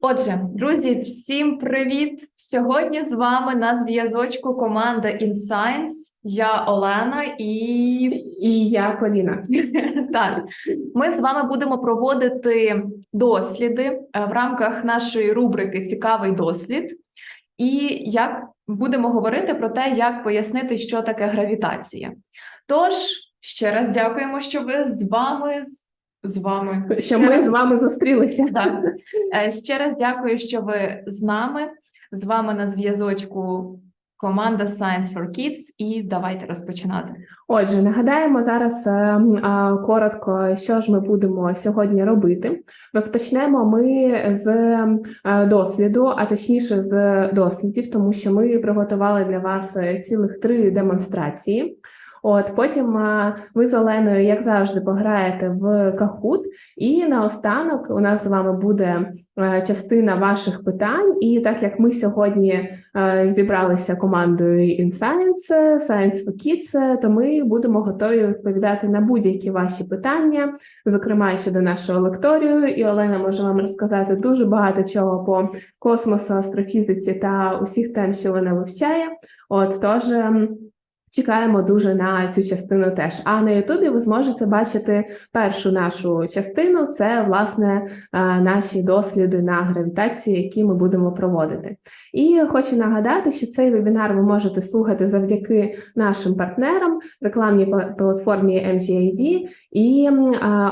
Отже, друзі, всім привіт! Сьогодні з вами на зв'язочку команда InScience. Я Олена і І я Поліна. так, ми з вами будемо проводити досліди е, в рамках нашої рубрики Цікавий дослід. І як будемо говорити про те, як пояснити, що таке гравітація. Тож, ще раз дякуємо, що ви з вами з вами. Що ми раз- з вами зустрілися. Так. Е, Ще раз дякую, що ви з нами. З вами на зв'язочку команда Science for Kids. І давайте розпочинати. Отже, нагадаємо зараз е, а, коротко, що ж ми будемо сьогодні робити. Розпочнемо ми з е, досліду, а точніше з дослідів, тому що ми приготували для вас е, цілих три демонстрації. От потім ви з Оленою, як завжди, пограєте в Кахут, і наостанок у нас з вами буде е, частина ваших питань. І так як ми сьогодні е, зібралися командою InScience, е, Science for Kids, то ми будемо готові відповідати на будь-які ваші питання, зокрема щодо нашого лекторію. І Олена може вам розказати дуже багато чого по космосу, астрофізиці та усіх тем, що вона вивчає. От тож. Чекаємо дуже на цю частину теж. А на Ютубі ви зможете бачити першу нашу частину. Це власне е, наші досліди на гравітацію, які ми будемо проводити. І хочу нагадати, що цей вебінар ви можете слухати завдяки нашим партнерам, рекламній платформі MGID і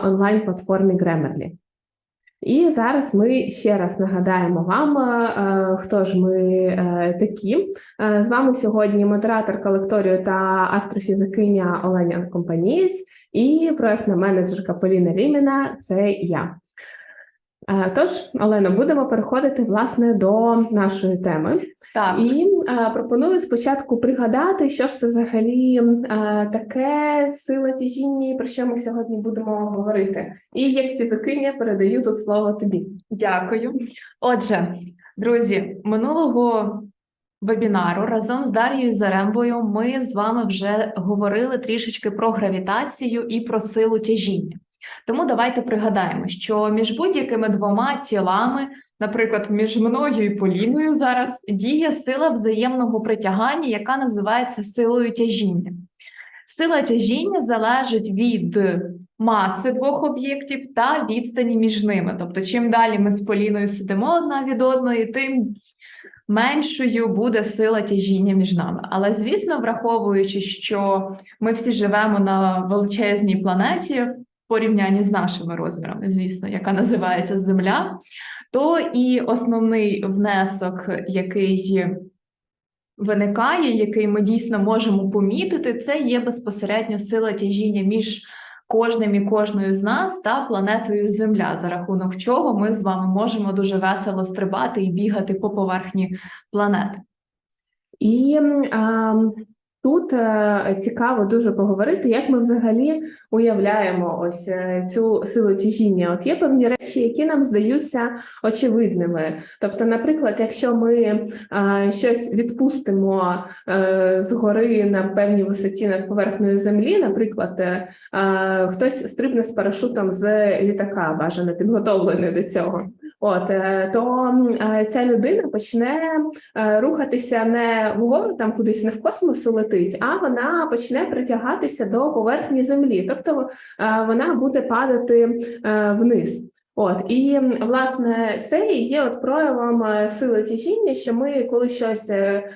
онлайн-платформі Grammarly. І зараз ми ще раз нагадаємо вам, е, е, хто ж ми е, такі. З вами сьогодні модераторка лекторію та астрофізикиня Оленя Компанієць і проектна менеджерка Поліна Ліміна. Це я. Е, Тож, Олено, будемо переходити власне до нашої теми. Так, І е, пропоную спочатку пригадати, що ж це взагалі е, таке сила тяжіння, про що ми сьогодні будемо говорити. І як фізикиня передаю тут слово тобі. дякую. Отже, друзі, минулого вебінару разом з Дар'єю Зарембою ми з вами вже говорили трішечки про гравітацію і про силу тяжіння. Тому давайте пригадаємо, що між будь-якими двома тілами, наприклад, між мною і Поліною зараз діє сила взаємного притягання, яка називається силою тяжіння. Сила тяжіння залежить від маси двох об'єктів та відстані між ними. Тобто, чим далі ми з Поліною сидимо одна від одної, тим меншою буде сила тяжіння між нами. Але звісно, враховуючи, що ми всі живемо на величезній планеті порівнянні з нашими розмірами, звісно, яка називається Земля, то і основний внесок, який виникає, який ми дійсно можемо помітити, це є безпосередньо сила тяжіння між кожним і кожною з нас та планетою Земля, за рахунок чого ми з вами можемо дуже весело стрибати і бігати по поверхні планети. І а, тут е, цікаво дуже поговорити, як ми взагалі уявляємо ось е, цю силу тяжіння. От є певні речі, які нам здаються очевидними. Тобто, наприклад, якщо ми а, щось відпустимо е, згори на певній висоті над поверхнею землі, наприклад, е, хтось стрибне з парашутом з літака, бажано підготовлений до цього. От е, то е, ця людина почне е, рухатися не вгору, там кудись не в космосу летить, а вона почне притягатися до поверхні землі, тобто вона буде падати вниз. От і власне це і є от проявом сили тяжіння, що ми, коли щось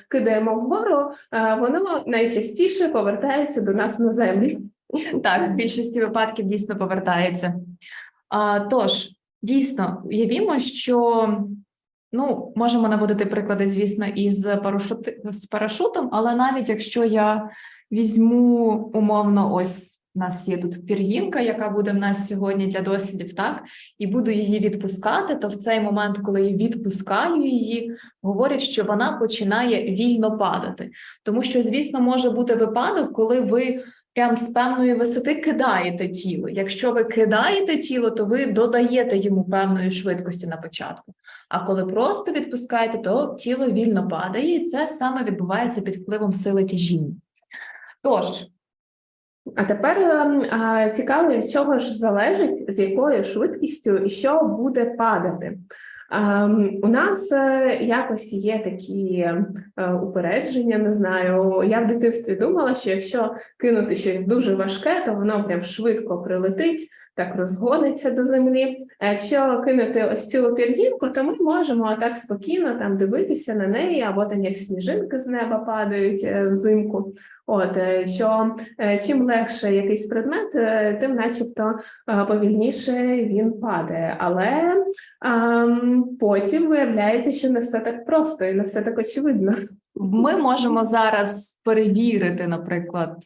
кидаємо вгору, воно найчастіше повертається до нас на землю. Так, в більшості випадків дійсно повертається. А, тож, дійсно, уявімо, що ну, можемо наводити приклади, звісно, із парашути... з парашутом, але навіть якщо я візьму умовно, ось у нас є тут пір'їнка, яка буде в нас сьогодні для дослідів, так, і буду її відпускати, то в цей момент, коли я відпускаю її, говорять, що вона починає вільно падати. Тому що, звісно, може бути випадок, коли ви прям з певної висоти кидаєте тіло. Якщо ви кидаєте тіло, то ви додаєте йому певної швидкості на початку. А коли просто відпускаєте, то тіло вільно падає, і це саме відбувається під впливом сили тяжіння. Тож, А тепер ем, а, цікаво, від чого ж залежить, з якою швидкістю і що буде падати. Ем, У нас е, якось є такі е, упередження, не знаю. Я в дитинстві думала, що якщо кинути щось дуже важке, то воно прям швидко прилетить, так розгониться до землі. А якщо кинути ось цю пір'їнку, то ми можемо так спокійно там дивитися на неї, або там як сніжинки з неба падають е, взимку. От е, що е, чим легше якийсь предмет, тим, начебто, повільніше він падає. Але ем, потім виявляється, що не все так просто і не все так очевидно. Ми можемо зараз перевірити, наприклад,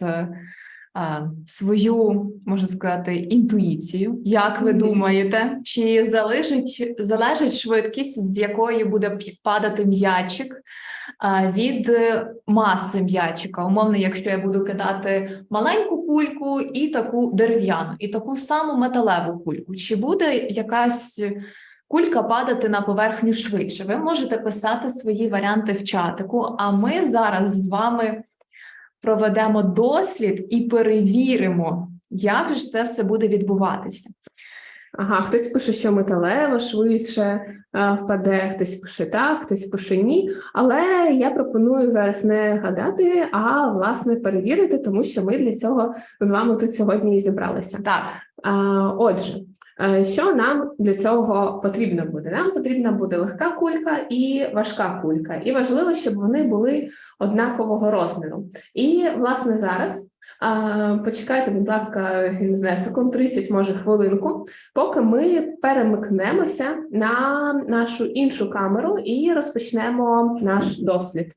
свою, можна сказати, інтуїцію. Як ви думаєте, чи залежить, залежить швидкість, з якої буде падати м'ячик від е, маси м'ячика? Умовно, якщо я буду кидати маленьку кульку і таку дерев'яну, і таку саму металеву кульку, чи буде якась кулька падати на поверхню швидше. Ви можете писати свої варіанти в чатику, а ми зараз з вами проведемо дослід і перевіримо, як же ж це все буде відбуватися. Ага, хтось пише, що металево швидше е, впаде, хтось пише так, хтось пише ні. Але я пропоную зараз не гадати, а власне перевірити, тому що ми для цього з вами тут сьогодні і зібралися. Так, А, Отже, що нам для цього потрібно буде? Нам потрібна буде легка кулька і важка кулька, і важливо, щоб вони були однакового розміру. І власне зараз. Почекайте, будь ласка, не знаю, секунд 30, може хвилинку, поки ми перемикнемося на нашу іншу камеру і розпочнемо наш дослід.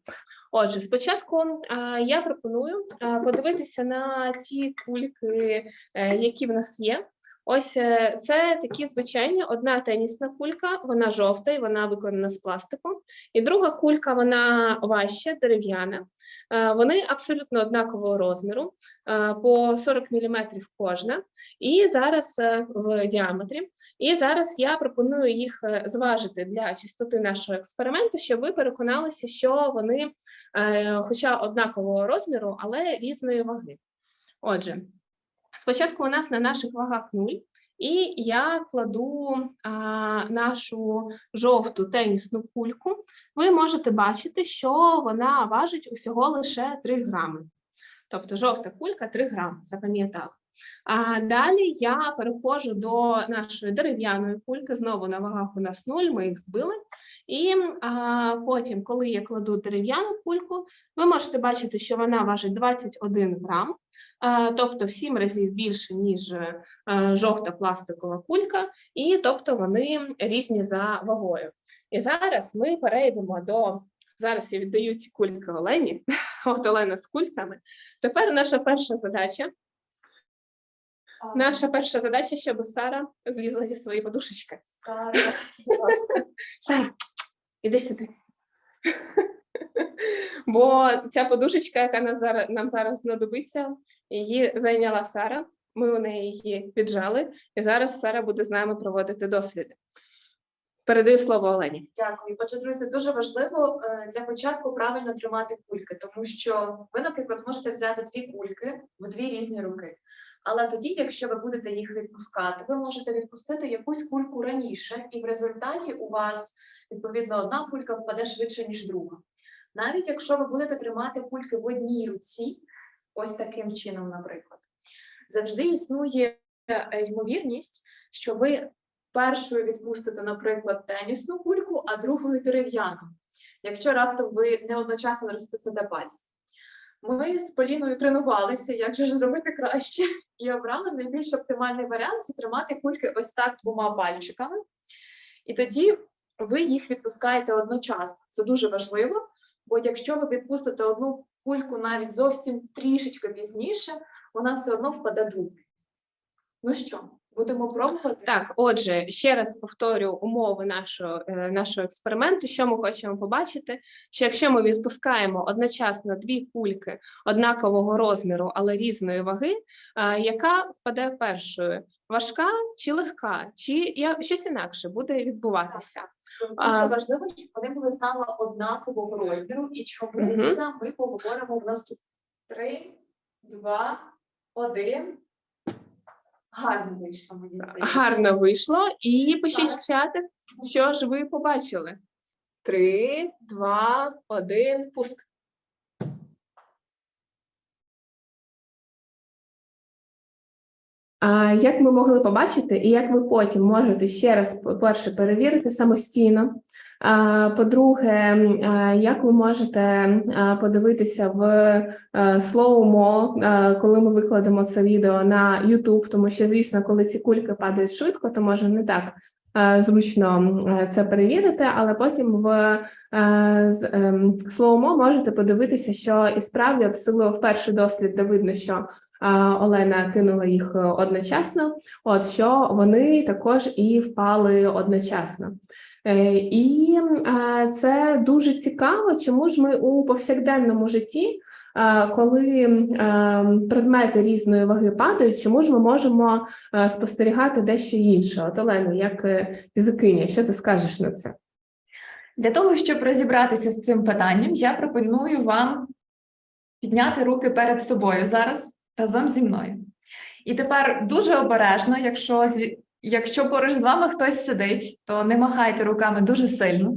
Отже, спочатку а, я пропоную подивитися на ті кульки, е, які в нас є. Ось е, це такі звичайні. Одна тенісна кулька, вона жовта і вона виконана з пластику. І друга кулька, вона важча, дерев'яна. Е, Вони абсолютно однакового розміру, е, по 40 мм кожна, і зараз в діаметрі. І зараз я пропоную їх зважити для чистоти нашого експерименту, щоб ви переконалися, що вони, хоча однакового розміру, але різної ваги. Отже, спочатку у нас на наших вагах 0, і я кладу а, нашу жовту тенісну кульку. Ви можете бачити, що вона важить усього лише 3 грами. Тобто жовта кулька 3 грами, запам'ятали. А далі я переходжу до нашої дерев'яної кульки. Знову на вагах у нас 0, ми їх збили. І а, потім, коли я кладу дерев'яну кульку, ви можете бачити, що вона важить 21 грам, а, тобто в 7 разів більше, ніж е, жовта пластикова кулька, і тобто вони різні за вагою. І зараз ми перейдемо до. Зараз я віддаю ці кульки Олені. От Олена з кульками. Тепер наша перша задача. Наша перша задача, щоб Сара злізла зі своєї подушечки. Сара, іди сюди. Бо ця подушечка, яка нам зараз, нам зараз знадобиться, її зайняла Сара. Ми у неї її піджали, і зараз Сара буде з нами проводити досліди. Передаю слово Олені. Дякую. Отже, друзі, дуже важливо е, для початку правильно тримати кульки, тому що ви, наприклад, можете взяти дві кульки в дві різні руки. Але тоді, якщо ви будете їх відпускати, ви можете відпустити якусь кульку раніше, і в результаті у вас відповідно одна кулька впаде швидше, ніж друга. Навіть якщо ви будете тримати кульки в одній руці, ось таким чином, наприклад, завжди існує е, ймовірність, що ви першою відпустите, наприклад, тенісну кульку, а другою дерев'яну, якщо раптом ви не одночасно розтиснете пальці. Ми з Поліною тренувалися, як же ж зробити краще, і обрали найбільш оптимальний варіант це тримати кульки ось так двома пальчиками. І тоді ви їх відпускаєте одночасно. Це дуже важливо, бо якщо ви відпустите одну кульку навіть зовсім трішечки пізніше, вона все одно впаде другою. Ну що, будемо пробувати? Так, отже, ще раз повторю умови нашого, е, нашого експерименту. Що ми хочемо побачити? Що якщо ми відпускаємо одночасно дві кульки однакового розміру, але різної ваги, е, яка впаде першою? Важка чи легка, чи я- щось інакше буде відбуватися? Дуже важливо, щоб вони були саме однакового розміру, і чому Мгм. це ми поговоримо в наступному. Три, два, один. Гарно вийшло, мені здається. Гарно вийшло, і пишіть в чатик, Що ж ви побачили? Три, два, один, пуск. Як ми могли побачити, і як ви потім можете ще раз по-перше перевірити самостійно. По-друге, як ви можете подивитися в е, слоумо, е, коли ми викладемо це відео на YouTube, тому що, звісно, коли ці кульки падають швидко, то може не так е, зручно це перевірити, але потім в ем, слоумо можете подивитися, що і справді, особливо в перший дослід, де видно, що Олена кинула їх е, одночасно, от що вони також і впали одночасно. Е, І це дуже цікаво, чому ж ми у повсякденному житті, коли предмети різної ваги падають, чому ж ми можемо е, спостерігати дещо інше? От Олено, як фізикиня, що ти скажеш на це? Для того, щоб розібратися з цим питанням, я пропоную вам підняти руки перед собою зараз разом зі мною. І тепер дуже обережно, якщо, якщо поруч з вами хтось сидить, то не махайте руками дуже сильно.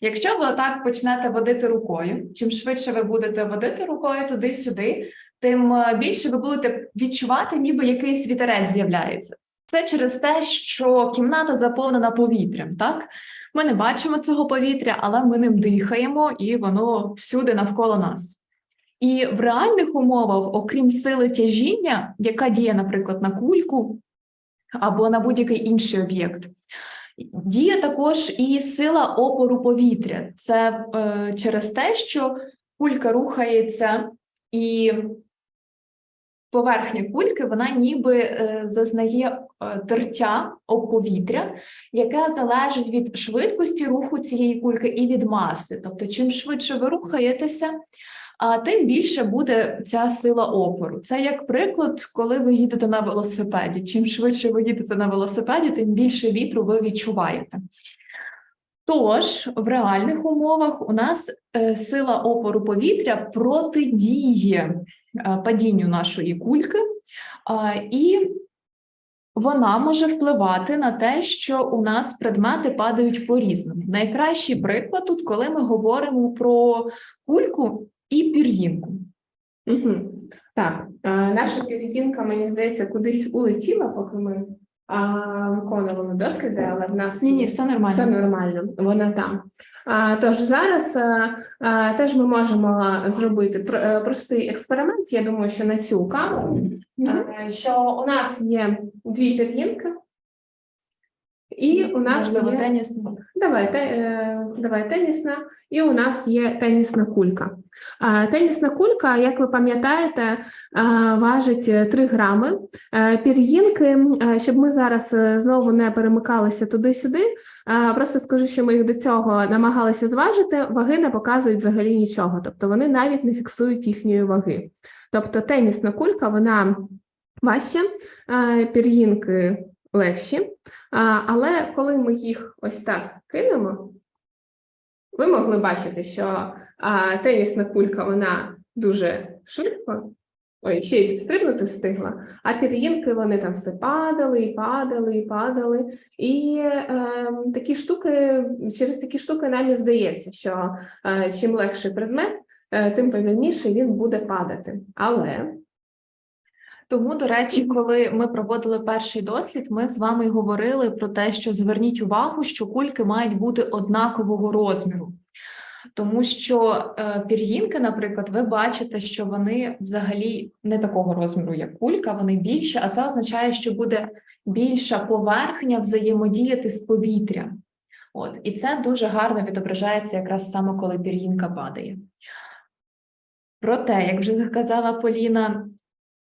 Якщо ви отак почнете водити рукою, чим швидше ви будете водити рукою туди-сюди, тим е, більше ви будете відчувати, ніби якийсь вітерець з'являється. Це через те, що кімната заповнена повітрям, так? Ми не бачимо цього повітря, але ми ним дихаємо, і воно всюди навколо нас. І в реальних умовах, окрім сили тяжіння, яка діє, наприклад, на кульку або на будь-який інший об'єкт, діє також і сила опору повітря. Це е, через те, що кулька рухається і поверхня кульки, вона ніби е, зазнає е, тертя об повітря, яке залежить від швидкості руху цієї кульки і від маси. Тобто, чим швидше ви рухаєтеся, а тим більше буде ця сила опору. Це як приклад, коли ви їдете на велосипеді. Чим швидше ви їдете на велосипеді, тим більше вітру ви відчуваєте. Тож в реальних умовах у нас е, сила опору повітря протидіє е, падінню нашої кульки, і вона може впливати на те, що у нас предмети падають по-різному. Найкращий приклад тут, коли ми говоримо про кульку і пір'їнку. Угу. Так, е, наша пір'їнка, мені здається, кудись улетіла, поки ми а, виконували досліди, але в нас Ні, ні, все нормально. все нормально, вона там. А, тож зараз а, а, теж ми можемо зробити пр- е, простий експеримент. Я думаю, що на цю камеру, е, що у нас є дві пір'їнки, і у нас Можливо, є... тенісно. Давай, те, е, давай тенісна, і у нас є тенісна кулька. Тенісна кулька, як ви пам'ятаєте, важить е, 3 грами. Е, Пір'їнки, е, щоб ми зараз е, знову не перемикалися туди-сюди, просто скажу, що ми їх до цього намагалися зважити, ваги не показують взагалі нічого, тобто вони навіть не фіксують їхньої ваги. Тобто тенісна кулька, вона важча, е, пір'їнки легші. Але коли ми їх ось так кинемо, ви могли бачити, що тенісна кулька вона дуже швидко, ой, ще й підстрибнути встигла, а пір'їнки вони там все падали і падали, і падали. І е, такі штуки, через такі штуки нам і здається, що е, чим легший предмет, е, тим повільніше він буде падати. Але Тому, до речі, коли ми проводили перший дослід, ми з вами говорили про те, що зверніть увагу, що кульки мають бути однакового розміру. Тому що е, пір'їнки, наприклад, ви бачите, що вони взагалі не такого розміру, як кулька, вони більші, а це означає, що буде більша поверхня взаємодіяти з повітрям. От, і це дуже гарно відображається якраз саме коли пір'їнка падає. Проте, як вже сказала Поліна,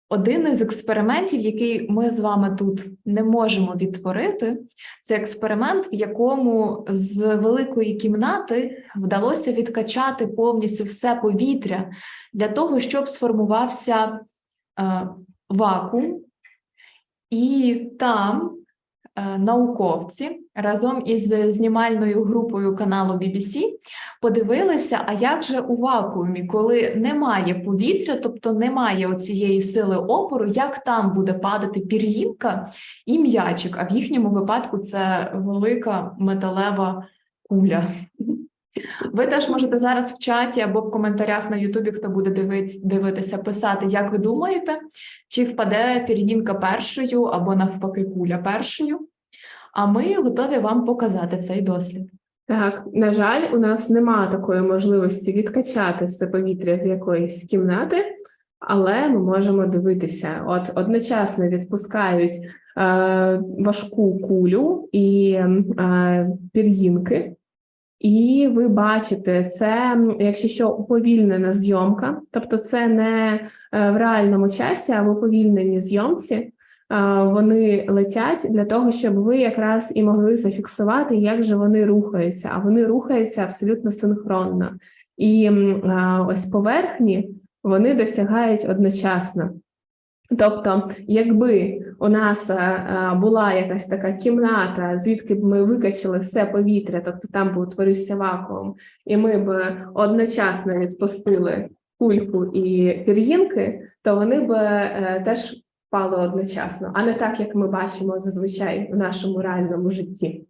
один із експериментів, який ми з вами тут не можемо відтворити, це експеримент, в якому з великої кімнати вдалося відкачати повністю все повітря для того, щоб сформувався е, вакуум, і там е, науковці разом із знімальною групою каналу BBC подивилися, а як же у вакуумі, коли немає повітря, тобто немає оцієї сили опору, як там буде падати пір'їнка і м'ячик, а в їхньому випадку це велика металева куля. Ви теж можете зараз в чаті або в коментарях на Ютубі, хто буде дивитися, писати, як ви думаєте, чи впаде пір'їнка першою або навпаки куля першою. А ми готові вам показати цей дослід. Так, на жаль, у нас немає такої можливості відкачати все повітря з якоїсь кімнати, але ми можемо дивитися. От одночасно відпускають е, важку кулю і е, пір'їнки. І ви бачите, це, якщо що, уповільнена зйомка, тобто це не е, в реальному часі, а в уповільненій зйомці. Вони летять для того, щоб ви якраз і могли зафіксувати, як же вони рухаються, а вони рухаються абсолютно синхронно. І ось поверхні вони досягають одночасно. Тобто, якби у нас була якась така кімната, звідки б ми викачали все повітря, тобто там би утворився вакуум, і ми б одночасно відпустили кульку і пір'їнки, то вони б е, теж впали одночасно, а не так, як ми бачимо зазвичай в нашому реальному житті.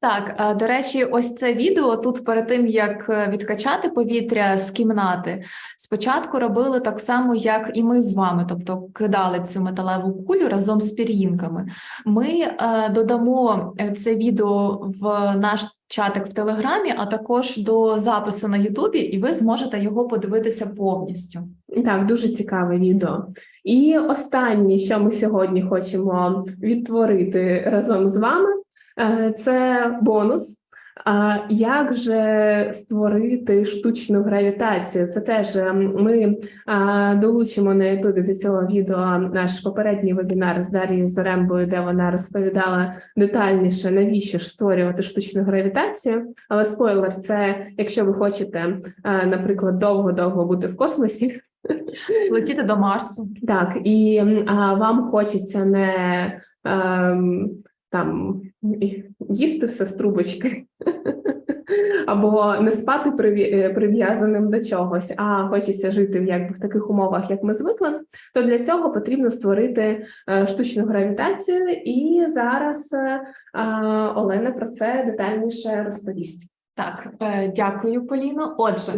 Так, до речі, ось це відео тут перед тим як е, відкачати повітря з кімнати, спочатку робили так само, як і ми з вами, тобто кидали цю металеву кулю разом з пір'їнками. Ми е, додамо е, це відео в наш чатик в Телеграмі, а також до запису на Ютубі, і ви зможете його подивитися повністю. Так, дуже цікаве відео. І останнє, що ми сьогодні хочемо відтворити разом з вами, е, це бонус. А як же створити штучну гравітацію? Це теж е, ми долучимо на Ютубі до цього відео наш попередній вебінар з Дарією Зарембою, де вона розповідала детальніше, навіщо ж створювати штучну гравітацію. Але спойлер, це якщо ви хочете, е, наприклад, довго-довго бути в космосі, Летіти до Марсу. так, і а, вам хочеться не ем, там їсти все з трубочки. Або не спати е, прив'язаним до чогось, а хочеться жити якби в таких умовах, як ми звикли, то для цього потрібно створити е, штучну гравітацію. І зараз е, а, Олена про це детальніше розповість. Так, дякую, Поліно. Отже,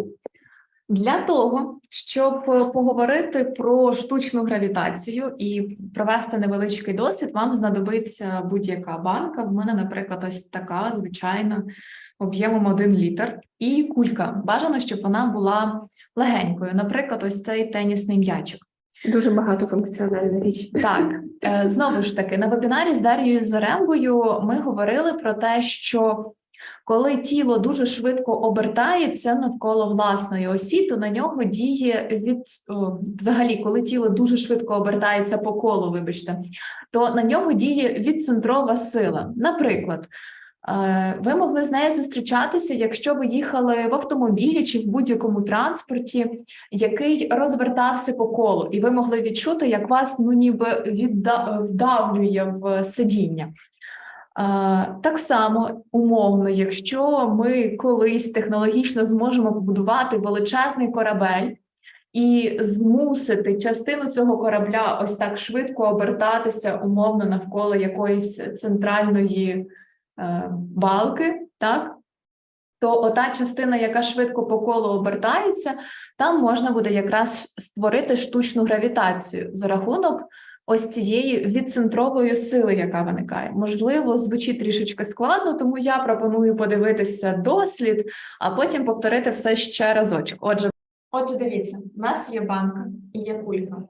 для того, щоб е, поговорити про штучну гравітацію і провести невеличкий досвід, вам знадобиться будь-яка банка. В мене, наприклад, ось така звичайна об'ємом 1 літр, і кулька. Бажано, щоб вона була легенькою. Наприклад, ось цей тенісний м'ячик. Дуже багатофункціональна річ. Так, е, знову ж таки, на вебінарі з Дар'єю Зарембою ми говорили про те, що коли тіло дуже швидко обертається навколо власної осі, то на нього діє від взагалі, коли тіло дуже швидко обертається по колу, вибачте, то на нього діє відцентрова сила. Наприклад, е, ви могли з нею зустрічатися, якщо ви їхали в автомобілі чи в будь-якому транспорті, який розвертався по колу, і ви могли відчути, як вас ну ніби відда... вдавлює в сидіння. Так само умовно, якщо ми колись технологічно зможемо побудувати величезний корабель і змусити частину цього корабля ось так швидко обертатися умовно навколо якоїсь центральної е, балки, так? То ота частина, яка швидко по колу обертається, там можна буде якраз створити штучну гравітацію за рахунок ось цієї відцентрової сили, яка виникає. Можливо, звучить трішечки складно, тому я пропоную подивитися дослід, а потім повторити все ще разочок. Отже, отже, дивіться, у нас є банка і є кулька.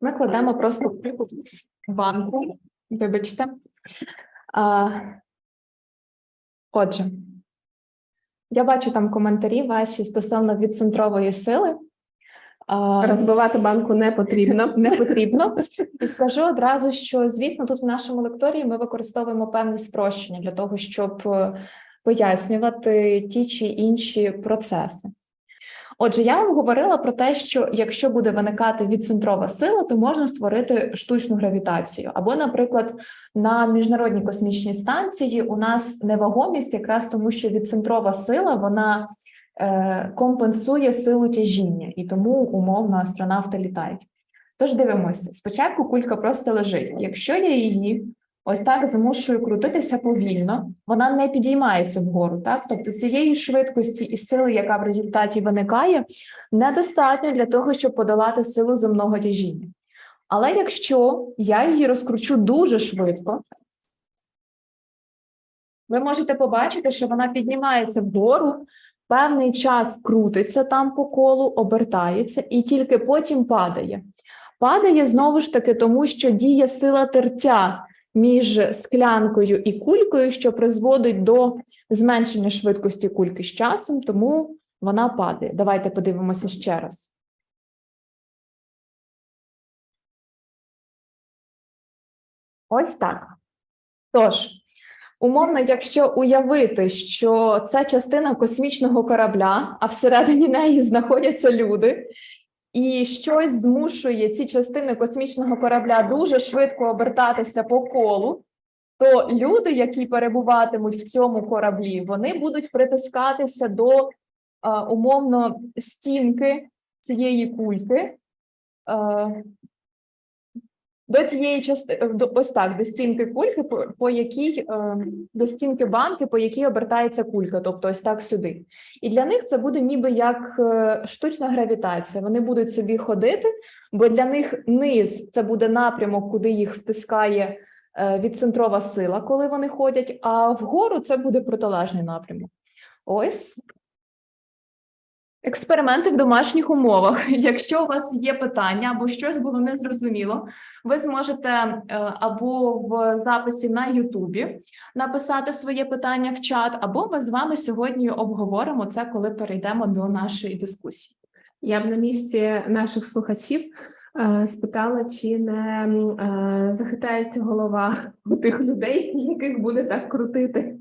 Ми кладемо просто кульку банку. Вибачте. А, отже, я бачу там коментарі ваші стосовно відцентрової сили. Розбивати банку не потрібно. не потрібно. І скажу одразу, що звісно, тут в нашому лекторії ми використовуємо певне спрощення для того, щоб е, пояснювати ті чи інші процеси. Отже, я вам говорила про те, що якщо буде виникати відцентрова сила, то можна створити штучну гравітацію. Або, наприклад, на міжнародній космічній станції у нас невагомість, якраз тому, що відцентрова сила вона компенсує силу тяжіння, і тому умовно астронавти літають. Тож дивимося: спочатку кулька просто лежить. Якщо я її ось так змушую крутитися повільно, вона не підіймається вгору. Так, тобто цієї швидкості і сили, яка в результаті виникає, недостатньо для того, щоб подолати силу земного тяжіння. Але якщо я її розкручу дуже швидко, ви можете побачити, що вона піднімається вгору, певний час крутиться там по колу, обертається і тільки потім падає. Падає знову ж таки, тому що діє сила тертя між склянкою і кулькою, що призводить до зменшення швидкості кульки з часом, тому вона падає. Давайте подивимося ще раз. Ось так. Тож, умовно, якщо уявити, що це частина космічного корабля, а всередині неї знаходяться люди, і щось змушує ці частини космічного корабля дуже швидко обертатися по колу, то люди, які перебуватимуть в цьому кораблі, вони будуть притискатися до умовно стінки цієї кульки. До тієї частини, до ось так, до стінки кульки, по, по якій е, до стінки банки, по якій обертається кулька, тобто ось так сюди. І для них це буде ніби як е, штучна гравітація. Вони будуть собі ходити, бо для них низ це буде напрямок, куди їх втискає е, відцентрова сила, коли вони ходять, а вгору це буде протилежний напрямок. Ось Експерименти в домашніх умовах. Якщо у вас є питання або щось було незрозуміло, ви зможете е, або в записі на Ютубі написати своє питання в чат, або ми з вами сьогодні обговоримо це, коли перейдемо до нашої дискусії. Я б на місці наших слухачів е, спитала, чи не е, захитається голова у тих людей, яких буде так крутити.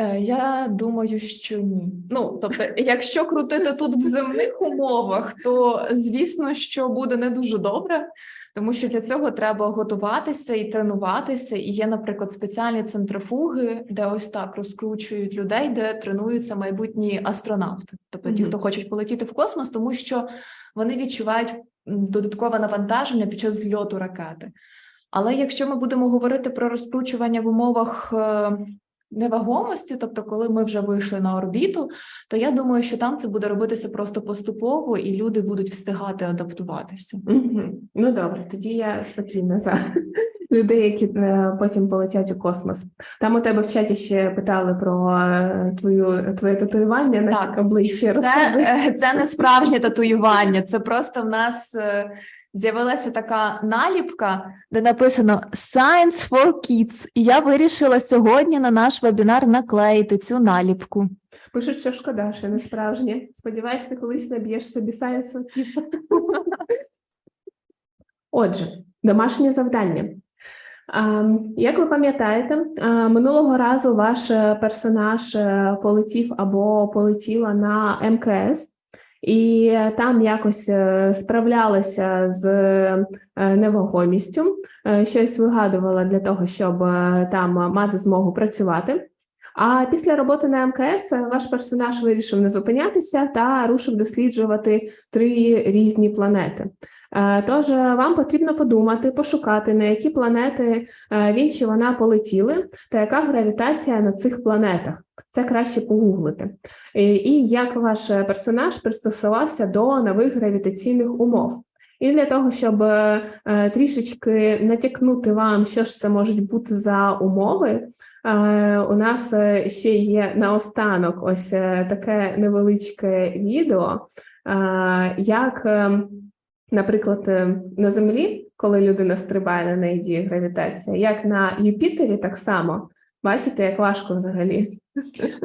Е, Я думаю, що ні. Ну тобто, якщо крутити тут в земних умовах, то звісно, що буде не дуже добре, тому що для цього треба готуватися і тренуватися. І є, наприклад, спеціальні центрифуги, де ось так розкручують людей, де тренуються майбутні астронавти, тобто ті, хто хочуть полетіти в космос, тому що вони відчувають додаткове навантаження під час зльоту ракети. Але якщо ми будемо говорити про розкручування в умовах е, невагомості, тобто, коли ми вже вийшли на орбіту, то я думаю, що там це буде робитися просто поступово, і люди будуть встигати адаптуватися. Ну добре, тоді я спокійна за людей, які е, потім полетять у космос. Там у тебе в чаті ще питали про е, твою твоє татуювання на Так. обличчі. Це, е, це не справжнє татуювання. Це просто в нас з'явилася така наліпка, де написано Science for Kids. І я вирішила сьогодні на наш вебінар наклеїти цю наліпку. Пишуть, що шкода, що не справжнє. Сподіваюсь, ти колись наб'єш собі сайенс факів. Отже, домашнє завдання. Як ви пам'ятаєте, минулого разу ваш е, персонаж е, полетів або полетіла на МКС, і там якось е, справлялася з е, невагомістю, е, щось вигадувала для того, щоб е, там мати змогу працювати. А після роботи на МКС ваш персонаж вирішив не зупинятися та рушив досліджувати три різні планети. Е, Тож е, вам потрібно подумати, пошукати, на які планети е, він чи вона полетіли, та яка гравітація на цих планетах. Це краще погуглити. І, і як ваш персонаж пристосувався до нових гравітаційних умов. І для того, щоб е, е, трішечки натякнути вам, що ж це можуть бути за умови, е, у нас ще є наостанок ось таке невеличке відео, як, наприклад, на Землі, коли людина стрибає на неї діє гравітація, як на Юпітері, так само. Бачите, як важко взагалі.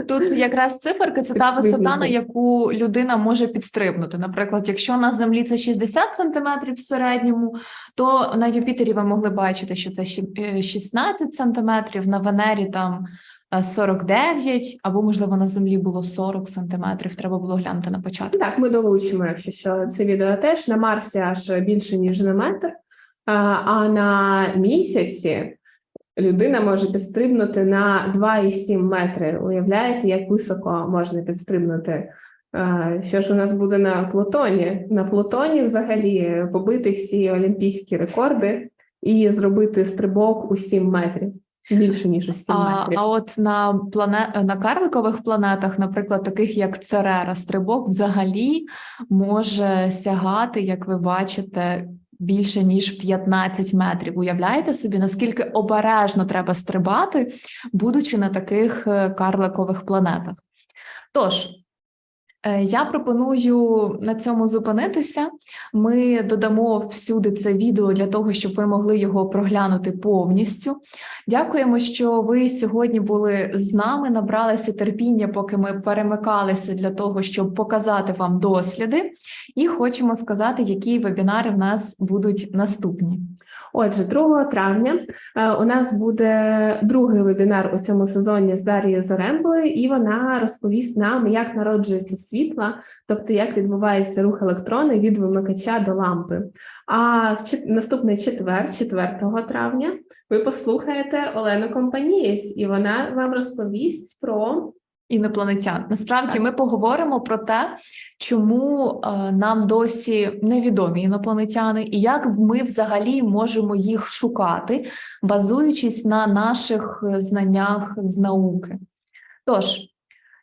Тут якраз циферка це та висота, на яку людина може підстрибнути. Наприклад, якщо на землі це 60 сантиметрів в середньому, то на Юпітері ви могли бачити, що це ще- е, 16 сантиметрів, на Венері там е, 49, або, можливо, на землі було 40 сантиметрів. Треба було глянути на початку. Так, ми долучимо, якщо що, це відео теж на Марсі аж більше ніж на метр. А на місяці людина може підстрибнути на 2,7 метри. Уявляєте, як високо можна підстрибнути? Що ж у нас буде на Плутоні? На Плутоні взагалі побити всі олімпійські рекорди і зробити стрибок у 7 метрів. Більше ніж у 7 А, метрів. а от на плане... на карликових планетах, наприклад, таких як Церера, стрибок взагалі може сягати, як ви бачите, більше ніж 15 метрів. Уявляєте собі, наскільки обережно треба стрибати, будучи на таких е, карликових планетах? Тож. Е, Я пропоную на цьому зупинитися. Ми додамо всюди це відео для того, щоб ви могли його проглянути повністю. Дякуємо, що ви сьогодні були з нами, набралися терпіння, поки ми перемикалися для того, щоб показати вам досліди, і хочемо сказати, які вебінари в нас будуть наступні. Отже, 2 травня е, у нас буде другий вебінар у цьому сезоні з Дарією Зарембою, і вона розповість нам, як народжується світла, тобто як відбувається рух електрона від вимикача до лампи. А в чет- наступний четвер, 4 травня, ви послухаєте Олену Компанієць, і вона вам розповість про Інопланетян. Насправді Так. ми поговоримо про те, чому е, нам досі невідомі інопланетяни, і як ми взагалі можемо їх шукати, базуючись на наших е, знаннях з науки. Тож,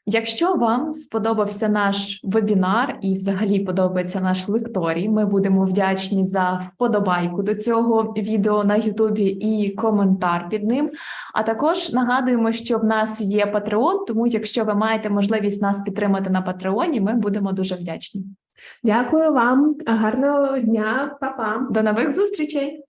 якщо вам сподобався наш вебінар і взагалі подобається наш лекторій, ми будемо вдячні за вподобайку до цього відео на Ютубі і коментар під ним. А також нагадуємо, що в нас є Patreon, тому якщо ви маєте можливість нас підтримати на Патреоні, ми будемо дуже вдячні. дякую вам, гарного дня, па-па! До нових зустрічей!